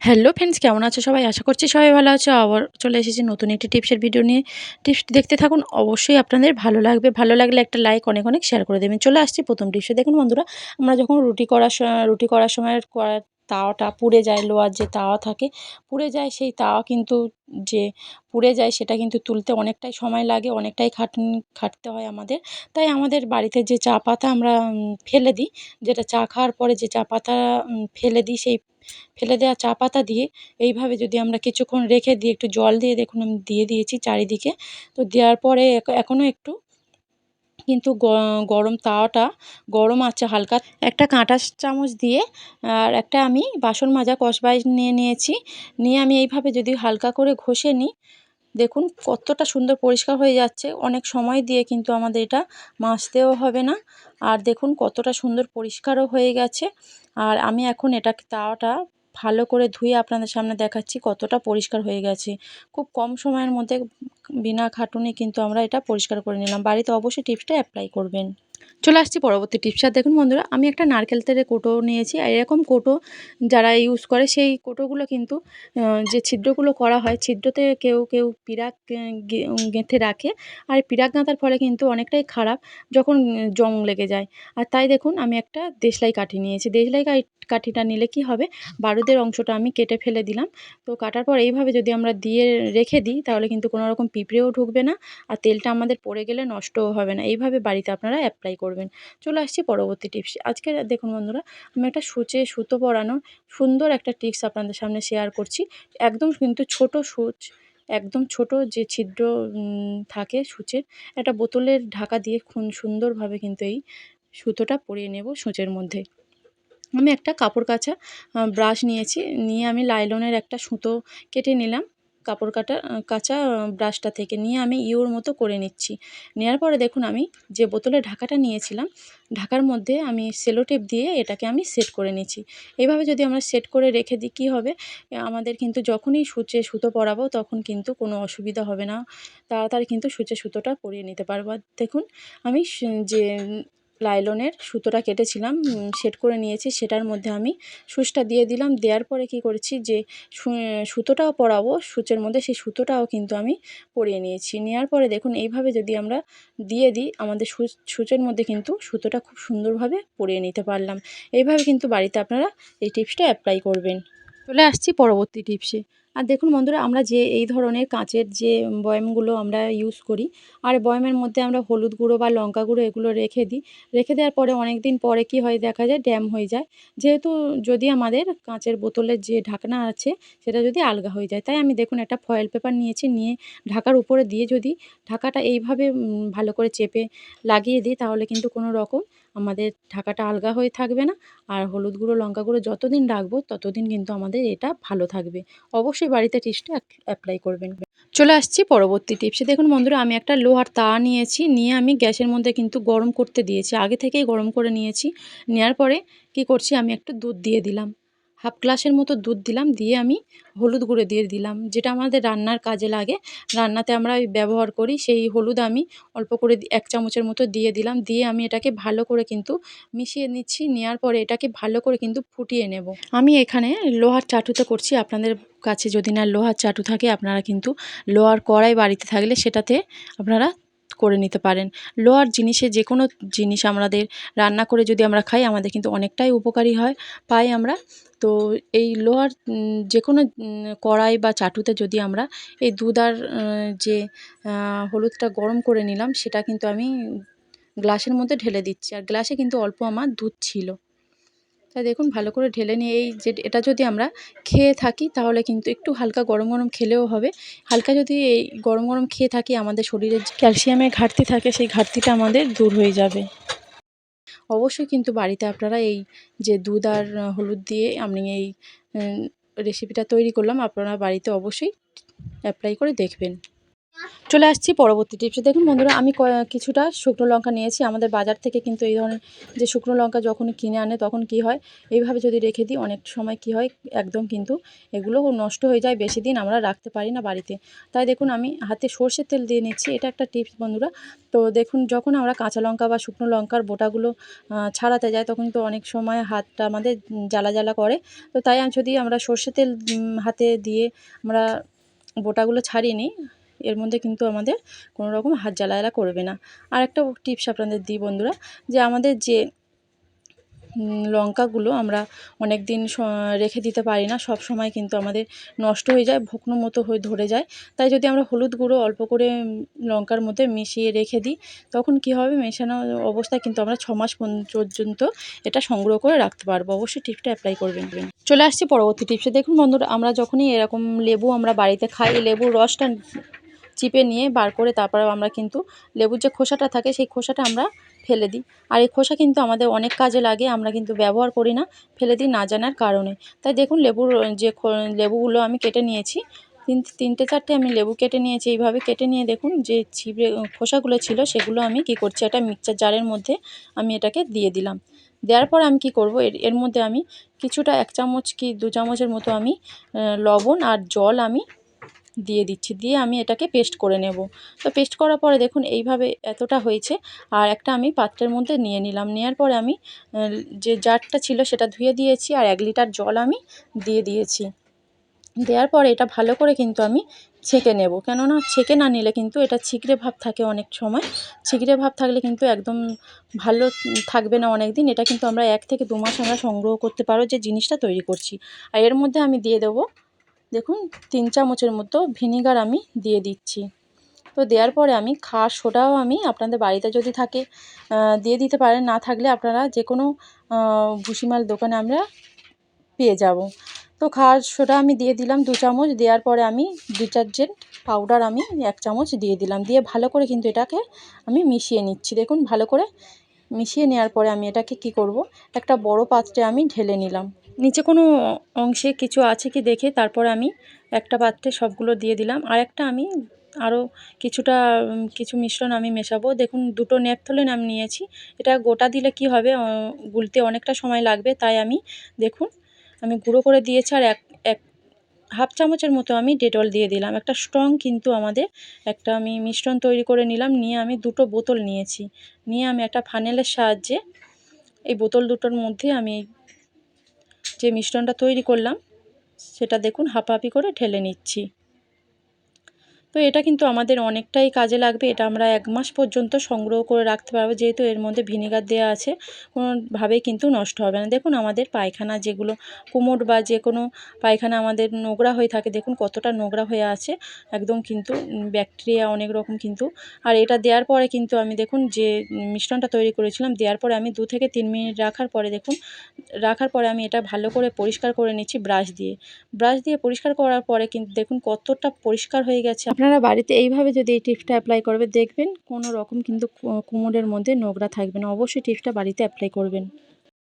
Hello friends কেমন আছো সবাই? আশা করছি সবাই ভালো আছো। আবার চলে এসেছি নতুন একটি টিপসের ভিডিও নিয়ে। টিপস দেখতে থাকুন, অবশ্যই আপনাদের ভালো লাগবে। ভালো লাগলে একটা লাইক অনেক অনেক শেয়ার করে দেবেন। চলে আসছি প্রথম টিপসে দেখুন বন্ধুরা, আমরা যখন রুটি করার রুটি করার সময় করার তাওয়াটা পুড়ে যায়, লোহার যে তাওয়া থাকে, পুড়ে যায়, সেই তাওয়া কিন্তু যে পুড়ে যায়, সেটা কিন্তু তুলতে অনেকটাই সময় লাগে, অনেকটাই খাটনি খাটতে হয় আমাদের। তাই আমাদের বাড়িতে যে চা পাতা আমরা ফেলে দিই, যেটা চা খাওয়ার পরে যে চা পাতা ফেলে দিই, সেই ফেলে দেওয়া চা পাতা দিয়ে, এইভাবে যদি আমরা কিছুক্ষণ রেখে দিই, একটু জল দিয়ে, দেখুন আমি দিয়ে দিয়েছি চারিদিকে, তো দেওয়ার পরে এখনও একটু কিন্তু গরম তাওয়াটা গরম আছে হালকা। একটা কাঁটা চামচ দিয়ে, আর একটা আমি বাসন মাজা কসবাইজ নিয়ে নিয়েছি। নিয়ে আমি এইভাবে যদি হালকা করে ঘষে নিই, দেখুন কতটা সুন্দর পরিষ্কার হয়ে যাচ্ছে। অনেক সময় দিয়ে কিন্তু আমাদের এটা মাজতেও হবে না। আর দেখুন কতটা সুন্দর পরিষ্কারও হয়ে গেছে। আর আমি এখন এটা তাওয়াটা ভালো করে ধুয়ে আপনাদের সামনে দেখাচ্ছি কতটা পরিষ্কার হয়ে গেছে। খুব কম সময়ের মধ্যে বিনা খাটুনি কিন্তু আমরা এটা পরিষ্কার করে নিলাম। বাড়িতে অবশ্যই টিপসটা অ্যাপ্লাই করবেন। চলে আসছি পরবর্তী টিপস। আর দেখুন বন্ধুরা, আমি একটা নারকেল তেলের কোটো নিয়েছি। আর এরকম কোটো যারা ইউজ করে, সেই কোটোগুলো কিন্তু যে ছিদ্রগুলো করা হয়, ছিদ্রতে কেউ কেউ পিরাক গেঁথে রাখে। আর পিরাক গাঁথার ফলে কিন্তু অনেকটাই খারাপ যখন জং লেগে যায়। আর তাই দেখুন, আমি একটা দেশলাই কাঠি নিয়েছি। দেশলাই কাঠিটা নিলে কি হবে? বারুদের অংশটা আমি কেটে ফেলে দিলাম। তো কাটার পর এইভাবে যদি আমরা দিয়ে রেখে দিই, তাহলে কিন্তু কোনো রকম পিঁপড়েও ঢুকবে না আর তেলটা আমাদের পড়ে গেলে নষ্টও হবে না। এইভাবে বাড়িতে আপনারা অ্যাপ্লাই করবেন। চলে আসছি পরবর্তী টিপস আজকে দেখুন বন্ধুরা, আমি একটা সূচে, সুতো পরানো সুন্দর একটা টিপস আপনাদের সামনে শেয়ার করছি। একদম কিন্তু ছোট সূচ, একদম ছোট যে ছিদ্র থাকে সূচের, একটা বোতলের ঢাকা দিয়ে খুব সুন্দরভাবে কিন্তু এই সুতোটা পরিয়ে নেব সূচের মধ্যে। আমি একটা কাপড় কাচা ব্রাশ নিয়েছি। নিয়ে আমি লাইলনের একটা সুতো কেটে নিলাম। কাপড় কাটা কাঁচা ব্রাশটা থেকে নিয়ে আমি ইউর মতো করে নিচ্ছি। নেওয়ার পরে দেখুন আমি যে বোতলে ঢাকাটা নিয়েছিলাম, ঢাকার মধ্যে আমি সেলোটেপ দিয়ে এটাকে আমি সেট করে নিচ্ছি। এইভাবে যদি আমরা সেট করে রেখে দিই, কী হবে? আমাদের কিন্তু যখনই সূচে সুতো পরাবো, তখন কিন্তু কোনো অসুবিধা হবে না। তাড়াতাড়ি কিন্তু সূচে সুতোটা পরিয়ে নিতে পারব। দেখুন, আমি যে লাইলনের সুতোটা কেটেছিলাম সেট করে নিয়েছি, সেটার মধ্যে আমি সুচটা দিয়ে দিলাম। দেওয়ার পরে কি করেছি যে সুতোটাও পরাবো, সূচের মধ্যে সেই সুতোটাও কিন্তু আমি পরিয়ে নিয়েছি। নেওয়ার পরে দেখুন, এইভাবে যদি আমরা দিয়ে দিই, আমাদের সূচের মধ্যে কিন্তু সুতোটা খুব সুন্দরভাবে পরিয়ে নিতে পারলাম। এইভাবে কিন্তু বাড়িতে আপনারা এই টিপসটা অ্যাপ্লাই করবেন। চলে আসছি পরবর্তী টিপসে। আর দেখুন বন্ধুরা, আমরা যে এই ধরনের কাঁচের যে বয়ামগুলো আমরা ইউজ করি, আর বয়ামের মধ্যে আমরা হলুদ গুঁড়ো বা লঙ্কা গুঁড়ো এগুলো রেখে দিই। রেখে দেওয়ার পরে অনেক দিন পরে কি হয় দেখা যায় ড্যাম হয়ে যায়। যেহেতু যদি আমাদের কাঁচের বোতলের যে ঢাকনা আছে, সেটা যদি আলগা হয়ে যায়, তাই আমি দেখুন একটা ফয়েল পেপার নিয়েছি, নিয়ে ঢাকার উপরে দিয়ে যদি ঢাকাটা এইভাবে ভালো করে চেপে লাগিয়ে দিই, তাহলে কিন্তু কোনো রকম আমাদের ঢাকাটা আলগা হয়ে থাকবে না। আর হলুদ গুঁড়ো, লঙ্কা গুঁড়ো যতদিন রাখব, ততদিন কিন্তু আমাদের এটা ভালো থাকবে। অবশ্যই বাড়িতে টিপসটা অ্যাপ্লাই করবেন। চলে আসছি পরবর্তী টিপসে। দেখুন বন্ধুরা, আমি একটা লোহার তা নিয়েছি, নিয়ে আমি গ্যাসের মধ্যে কিন্তু গরম করতে দিয়েছি। আগে থেকেই গরম করে নিয়েছি। নেওয়ার পরে কি করছি, আমি একটু দুধ দিয়ে দিলাম। হাফ গ্লাসের মতো দুধ দিলাম, দিয়ে আমি হলুদ গুঁড়ো দিয়ে দিলাম। যেটা আমাদের রান্নার কাজে লাগে। রান্নাতে আমরা ব্যবহার করি, সেই হলুদ আমি অল্প করে এক চামচের মতো দিয়ে দিলাম। দিয়ে আমি এটাকে ভালো করে কিন্তু মিশিয়ে নিচ্ছি। নেওয়ার পরে এটাকে ভালো করে কিন্তু ফুটিয়ে নেব। আমি এখানে লোহার চাটুতে করছি। আপনাদের কাছে যদি না লোহার চাটু থাকে, আপনারা কিন্তু লোহার কড়াই বাড়িতে থাকলে সেটাতে আপনারা করে নিতে পারেন। লোহার জিনিসে যে কোনো জিনিস আমাদের রান্না করে যদি আমরা খাই, আমাদের কিন্তু অনেকটাই উপকারী হয় পাই আমরা। তো এই লোহার যে কোনো কড়াই বা চাটুতে যদি আমরা এই দুধার যে হলুদটা গরম করে নিলাম, সেটা কিন্তু আমি গ্লাসের মধ্যে ঢেলে দিচ্ছি। আর গ্লাসে কিন্তু অল্প আমার দুধ ছিল। তাই দেখুন, ভালো করে ঢেলে নিয়ে এই যে এটা যদি আমরা খেয়ে থাকি, তাহলে কিন্তু একটু হালকা গরম গরম খেলেও হবে। হালকা যদি এই গরম গরম খেয়ে থাকি, আমাদের শরীরে ক্যালসিয়ামের ঘাটতি থাকে, সেই ঘাটতিটা আমাদের দূর হয়ে যাবে। অবশ্যই কিন্তু বাড়িতে আপনারা এই যে দুধ আর হলুদ দিয়ে আমি এই রেসিপিটা তৈরি করলাম, আপনারা বাড়িতে অবশ্যই অ্যাপ্লাই করে দেখবেন। চলে আসছি পরবর্তী টিপসে। দেখুন বন্ধুরা, আমি কিছুটা শুকনো লঙ্কা নিয়েছি। আমাদের বাজার থেকে কিন্তু এই ধরনের যে শুকনো লঙ্কা যখন কিনে আনে, তখন কি হয়, এইভাবে যদি রেখে দিই, অনেক সময় কি হয়, একদম কিন্তু এগুলো নষ্ট হয়ে যায়। বেশি দিন আমরা রাখতে পারি না বাড়িতে। তাই দেখুন, আমি হাতে সর্ষের তেল দিয়ে নিচ্ছি। এটা একটা টিপস বন্ধুরা। তো দেখুন, যখন আমরা কাঁচা লঙ্কা বা শুকনো লঙ্কার বোটাগুলো ছাড়াতে যাই, তখন তো অনেক সময় হাতটা আমাদের জ্বালা জ্বালা করে। তো তাই যদি আমরা সর্ষের তেল হাতে দিয়ে আমরা বোটাগুলো ছাড়িয়ে নিই এর মধ্যে কিন্তু আমাদের কোনো রকম হাত জ্বালা জ্বালা করবে না। আর একটা টিপস আপনাদের দিই বন্ধুরা, যে আমাদের যে লঙ্কাগুলো আমরা অনেক দিন রেখে দিতে পারি না, সব সময় কিন্তু আমাদের নষ্ট হয়ে যায় ভুকনো মতো হয়ে ধরে যায়। তাই যদি আমরা হলুদ গুঁড়ো অল্প করে লঙ্কার মধ্যে মিশিয়ে রেখে দিই, তখন কি হবে, মেশানো অবস্থায় কিন্তু আমরা ছ মাস পর্যন্ত- এটা সংগ্রহ করে রাখতে পারব। অবশ্যই টিপসটা অ্যাপ্লাই করবেন চলে আসছি পরবর্তী টিপসে দেখুন বন্ধুরা, আমরা যখনই এরকম লেবু আমরা বাড়িতে খাই লেবুর রসটা চিপে নিয়ে বার করে তারপরে আমরা কিন্তু লেবুর যে খোসাটা থাকে সেই খোসাটা আমরা ফেলে দিই। আর এই খোসা কিন্তু আমাদের অনেক কাজে লাগে, আমরা কিন্তু ব্যবহার করি না ফেলে দিই না জানার কারণে। তাই দেখুন লেবুর যে লেবুগুলো আমি কেটে নিয়েছি, তিন, তিনটে চারটে আমি লেবু কেটে নিয়েছি। এইভাবে কেটে নিয়ে দেখুন যে ছিবড়ে খোসাগুলো ছিল সেগুলো আমি কি করছি, একটা মিক্সচার জারের মধ্যে আমি এটাকে দিয়ে দিলাম। দেওয়ার পর আমি কি করব, এর এর মধ্যে আমি কিছুটা এক চামচ কি দু চামচের মতো আমি লবণ আর জল আমি দিয়ে দিচ্ছি, দিয়ে আমি এটাকে পেস্ট করে নেব। তো পেস্ট করার পরে দেখুন এইভাবে এতটা হয়েছে, আর একটা আমি পাত্রের মধ্যে নিয়ে নিলাম। নেওয়ার পরে আমি যে জারটা ছিল সেটা ধুয়ে দিয়েছি, আর এক লিটার জল আমি দিয়ে দিয়েছি। দেওয়ার পরে এটা ভালো করে কিন্তু আমি ছেঁকে নেব। কেননা ছেঁকে না নিলে কিন্তু এটা ছিকড়ে ভাব থাকে অনেক সময়। ছিকড়ে ভাব থাকলে কিন্তু একদম ভালো থাকবে না অনেক দিন এটা কিন্তু আমরা এক থেকে দু মাস আমরা সংগ্রহ করতে পারো যে জিনিসটা তৈরি করছি। আর এর মধ্যে আমি দিয়ে দেবো দেখুন, তিন চামচের মতো ভিনিগার আমি দিয়ে দিচ্ছি। তো দেওয়ার পরে আমি খাওয়ার সোডাও আমি আপনাদের বাড়িতে যদি থাকে দিয়ে দিতে পারেন, না থাকলে আপনারা যে কোনো ভুসিমাল দোকানে আমরা পেয়ে যাব। তো খাওয়ার সোডা আমি দিয়ে দিলাম দু চামচ, দেওয়ার পরে আমি ডিটারজেন্ট পাউডার আমি এক চামচ দিয়ে দিলাম। দিয়ে ভালো করে কিন্তু এটাকে আমি মিশিয়ে নিচ্ছি। দেখুন, ভালো করে মিশিয়ে নেওয়ার পরে আমি এটাকে কি করব? একটা বড় পাত্রে আমি ঢেলে নিলাম। নিচে কোনো অংশে কিছু আছে কি দেখে তারপরে আমি একটা পাত্রে সবগুলো দিয়ে দিলাম। আর একটা আমি আরও কিছুটা কিছু মিশ্রণ আমি মেশাবো। দেখুন, দুটো ন্যাপথলিন আমি নিয়েছি। এটা গোটা দিলে কি হবে? গুলতে অনেকটা সময় লাগবে। তাই আমি, দেখুন, আমি গুঁড়ো করে দিয়েছি। আর এক এক হাফ চামচের মতো আমি ডেটল দিয়ে দিলাম। একটা স্ট্রং কিন্তু আমাদের একটা আমি মিশ্রণ তৈরি করে নিলাম। নিয়ে আমি দুটো বোতল নিয়েছি। নিয়ে আমি একটা ফানেলের সাহায্যে এই বোতল দুটোর মধ্যে আমি যে মিশ্রণটা তৈরি করলাম, সেটা দেখুন হাঁপাহাপি করে ঢেলে নিচ্ছি। তো এটা কিন্তু আমাদের অনেকটাই কাজে লাগবে। এটা আমরা এক মাস পর্যন্ত সংগ্রহ করে রাখতে পারব, যেহেতু এর মধ্যে ভিনেগার দেওয়া আছে। কোনোভাবেই কিন্তু নষ্ট হবে না। দেখুন, আমাদের পায়খানা যেগুলো কুমোট বা যে কোনো পায়খানা আমাদের নোংরা হয়ে থাকে, দেখুন কতটা নোংরা হয়ে আছে। একদম কিন্তু ব্যাকটেরিয়া অনেক রকম কিন্তু। আর এটা দেওয়ার পরে কিন্তু আমি দেখুন, যে মিশ্রণটা তৈরি করেছিলাম, দেওয়ার পরে আমি দু থেকে তিন মিনিট রাখার পরে দেখুন, রাখার পরে আমি এটা ভালো করে পরিষ্কার করে নিচ্ছি ব্রাশ দিয়ে। ব্রাশ দিয়ে পরিষ্কার করার পরে কিন্তু দেখুন কতটা পরিষ্কার হয়ে গেছে আপনারা বাড়িতে এইভাবে যদি এই টিপসটা অ্যাপ্লাই করবে দেখবেন কোনো রকম কিন্তু কোমরের মধ্যে নোংরা থাকবে না। অবশ্যই টিপসটা বাড়িতে অ্যাপ্লাই করবেন।